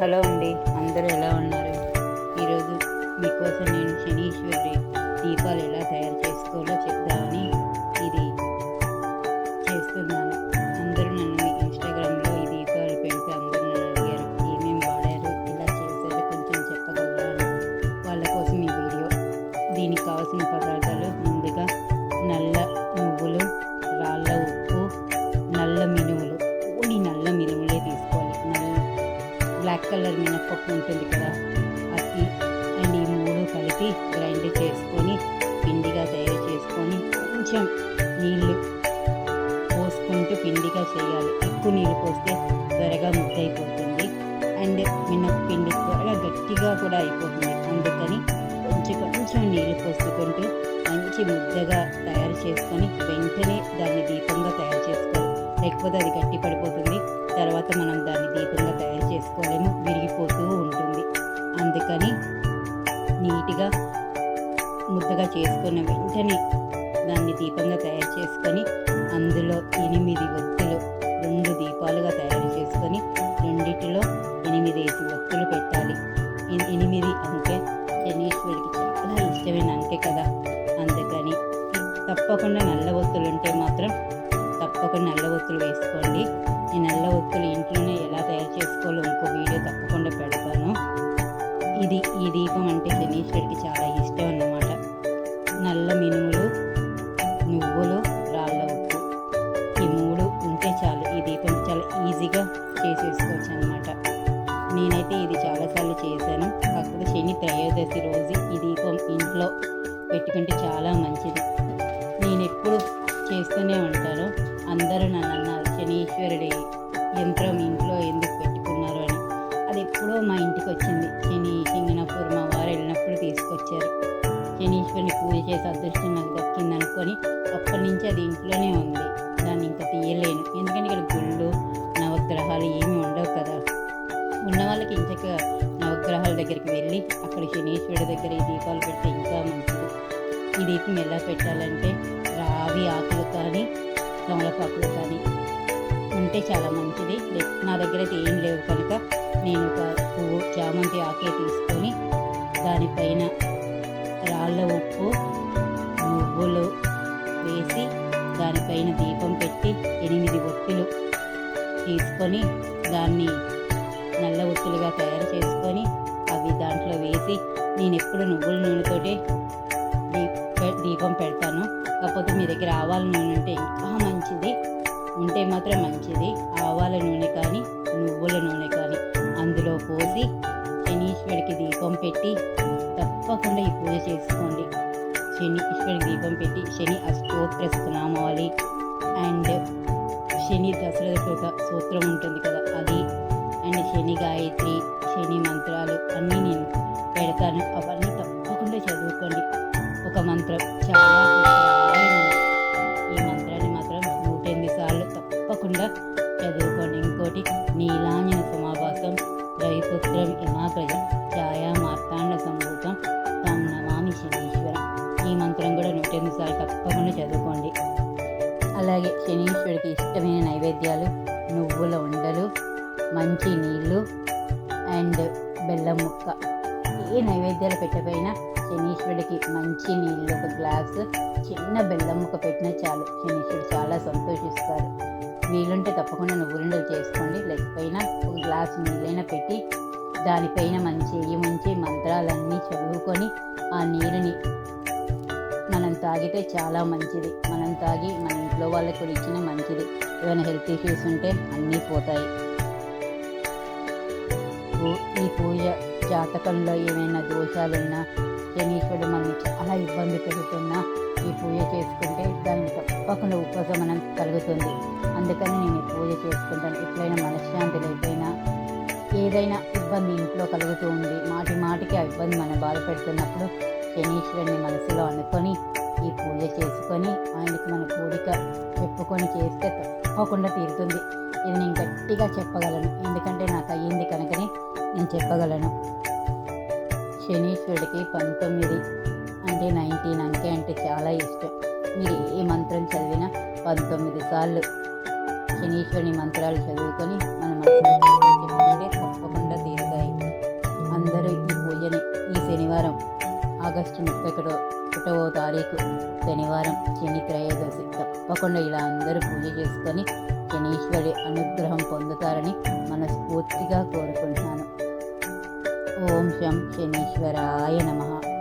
Hello అండి అందరూ ఎలా ఉన్నారు? ఈరోజు మీకోసం నేను శనీశ్వరి దీపాలు ఎలా తయారు చేసుకోవాలో చెప్తామని కలర్ మినప్పప్పు ఉంటుంది కదా అది అండ్ ఈ మూడు కలిపి గ్రైండ్ చేసుకొని పిండిగా తయారు చేసుకొని కొంచెం నీళ్ళు పోసుకుంటూ పిండిగా చేయాలి. ఎక్కువ నీళ్ళు పోస్తే త్వరగా ముద్ద అయిపోతుంది అండ్ మినప్పిండి త్వరగా గట్టిగా కూడా అయిపోతుంది. అందుకని కొంచెం కొంచెం నీళ్ళు పోసుకుంటూ మంచి ముద్దగా తయారు చేసుకొని వెంటనే దాన్ని దీపంగా తయారు చేసుకోవాలి. లేకపోతే అది గట్టి పడిపోతుంది. తర్వాత మనం దాన్ని దీపంగా తయారు చేసుకోలేము విరిగిపోతూ ఉంటుంది. అందుకని నీట్గా ముద్దగా చేసుకున్న వెంటనే దాన్ని దీపంగా తయారు చేసుకొని అందులో ఎనిమిది ఒత్తులు రెండు దీపాలుగా తయారు చేసుకొని రెండిటిలో ఎనిమిది వేసి ఒత్తులు పెట్టాలి. ఎనిమిది అంకె శనీశ్వరుడికి చాలా ఇష్టమైన అంకె కదా. అందుకని తప్పకుండా నల్ల ఒత్తులు ఉంటే మాత్రం తప్పకుండా నల్ల ఒత్తులు వేసుకోండి. ఈ నల్ల ఒత్తులు ఇంట్లోనే ఎలా తయారు చేసుకోవాలో ఇంకో వీడియో తప్పకుండా పెడతాను. ఇది ఈ దీపం అంటే శనీశ్వరుడికి చాలా ఇష్టం అన్నమాట. నల్ల మినుములు నువ్వులు రాళ్ళ ఉప్పు. ఈ మూడు ఉంటే చాలు. ఈ దీపం చాలా ఈజీగా చేసేసుకోవచ్చు అనమాట నేనైతే ఇది చాలాసార్లు చేశాను. కాకపోతే శని త్రయోదశి రోజు ఈ దీపం ఇంట్లో పెట్టుకుంటే చాలా మంచిది. నేను ఎప్పుడు చేస్తూనే ఉంటాను. అందరూ నన్ను అన్నారు. శనీశ్వరుడి యంత్రం ఇంట్లో ఎందుకు పెట్టుకున్నారు అని. అది ఎప్పుడో మా ఇంటికి వచ్చింది. శని సింగనపూర్ మా వారు వెళ్ళినప్పుడు తీసుకొచ్చారు. శనీశ్వరుని పూజ చేసే అదృష్టం నాకు దక్కింది అనుకొని అప్పటి నుంచి అది ఇంట్లోనే ఉంది. దాన్ని ఇంకా తీయలేను. ఎందుకంటే ఇక్కడ గుళ్ళు నవగ్రహాలు ఏమీ ఉండవు కదా. ఉన్న వాళ్ళకి ఇంచక నవగ్రహాల దగ్గరికి వెళ్ళి అక్కడ శనీశ్వరుడి దగ్గర ఈ దీపాలు పెడితే ఇంకా మంచిది. ఈ దీపం ఎలా పెట్టాలంటే రావి ఆకులు కానీ తమలపాకులు కానీ ఉంటే చాలా మంచిది. నా దగ్గర అయితే ఏం లేవు కనుక నేను ఒక పువ్వు చామంతి ఆకే తీసుకొని దానిపైన రాళ్ళ ఉప్పు నువ్వులు వేసి దానిపైన దీపం పెట్టి ఎనిమిది ఒత్తులు తీసుకొని దాన్ని నల్ల ఒత్తులుగా తయారు చేసుకొని అవి దాంట్లో వేసి నేను ఎప్పుడు నువ్వుల నూనెతోటి దీప దీపం పెడతాను. కాకపోతే మీ దగ్గర ఆవాల నూనె ఉంటే ఇంకా మంచిది. ఉంటే మాత్రం మంచిది. ఆవాల నూనె కానీ నువ్వుల నూనె కానీ అందులో పోసి శనీశ్వరుడికి దీపం పెట్టి తప్పకుండా ఈ పూజ చేసుకోండి. శని ఈశ్వరుడికి దీపం పెట్టి శని అష్టోత్తర నామావళి అండ్ శని దశరథ సూత్రం ఉంటుంది కదా అది. అండ్ శని గాయత్రి శని మంత్రాలు అన్నీ నేను పెడతాను. అవన్నీ తప్పకుండా చదువుకోండి. ఒక మంత్రం చాలా తప్పకుండా చదువుకోండి ఇంకోటి నీలాంజన సమాభాసం రవిపుత్రం ఇమాగ్రజం ఛాయా మార్తాండ సంభూతం తం నమామి శనీశ్వరం. ఈ మంత్రం కూడా నూట ఎనిమిది సార్లు తప్పకుండా చదువుకోండి. అలాగే శనీశ్వరుడికి ఇష్టమైన నైవేద్యాలు నువ్వుల ఉండలు మంచి నీళ్ళు అండ్ బెల్లం ముక్క. ఏ నైవేద్యాలు పెట్టకపోయినా శనీశ్వరుడికి మంచి నీళ్ళు ఒక గ్లాసు చిన్న బెల్లం ముక్క పెట్టినా చాలు. వీలుంటే తప్పకుండా నువ్వులుండలు చేసుకోండి. లేకపోయినా ఒక గ్లాస్ నీళ్ళైనా పెట్టి దానిపైన మంచి మంచి మంత్రాలన్నీ చదువుకొని ఆ నీరుని మనం తాగితే చాలా మంచిది. మనం తాగి మన ఇంట్లో వాళ్ళకి కూడా ఇచ్చిన మంచిది. ఏమైనా హెల్త్ ఇష్యూస్ ఉంటే అన్నీ పోతాయి. పూ- ఈ పూజ జాతకంలో ఏమైనా దోషాలున్నా శనీశ్వరుడు మనల్ని చాలా ఇబ్బంది పెడుతున్నా ఈ పూజ చేసుకుంటే దానికి తప్పకుండా ఉపశమనం కలుగుతుంది. అందుకని నేను పూజ చేసుకుంటాను. ఎట్లయినా మనశ్శాంతి లేకపోయినా ఏదైనా ఇబ్బంది ఇంట్లో కలుగుతూ ఉంది. మాటి మాటికి ఆ ఇబ్బంది మనం బాధపెడుతున్నప్పుడు శనీశ్వరుని మనసులో అనుకొని ఈ పూజ చేసుకొని ఆయనకి మన కోరిక చెప్పుకొని చేస్తే తప్పకుండా తీరుతుంది. ఇది నేను గట్టిగా చెప్పగలను. ఎందుకంటే నాకు అయ్యింది కనుకనే నేను చెప్పగలను. శనీశ్వరుడికి పంతొమ్మిది అంటే నైన్టీన్ అంకె అంటే చాలా ఇష్టం. మీరు ఏ మంత్రం చదివినా పంతొమ్మిది సార్లు శనీశ్వరుని మంత్రాలు చదువుకొని మన మనసులో తప్పకుండా తీరుతాయి. అందరూ ఈ పూజని ఈ శనివారం ఆగస్టు ముప్పై ఒకటో ఒకటవ తారీఖు శనివారం శని త్రయోదశి తప్పకుండా ఇలా అందరూ పూజ చేసుకొని శనీశ్వరి అనుగ్రహం పొందుతారని మనస్ఫూర్తిగా కోరుకుంటున్నాను. ఓం శం శనీశ్వరాయ నమః.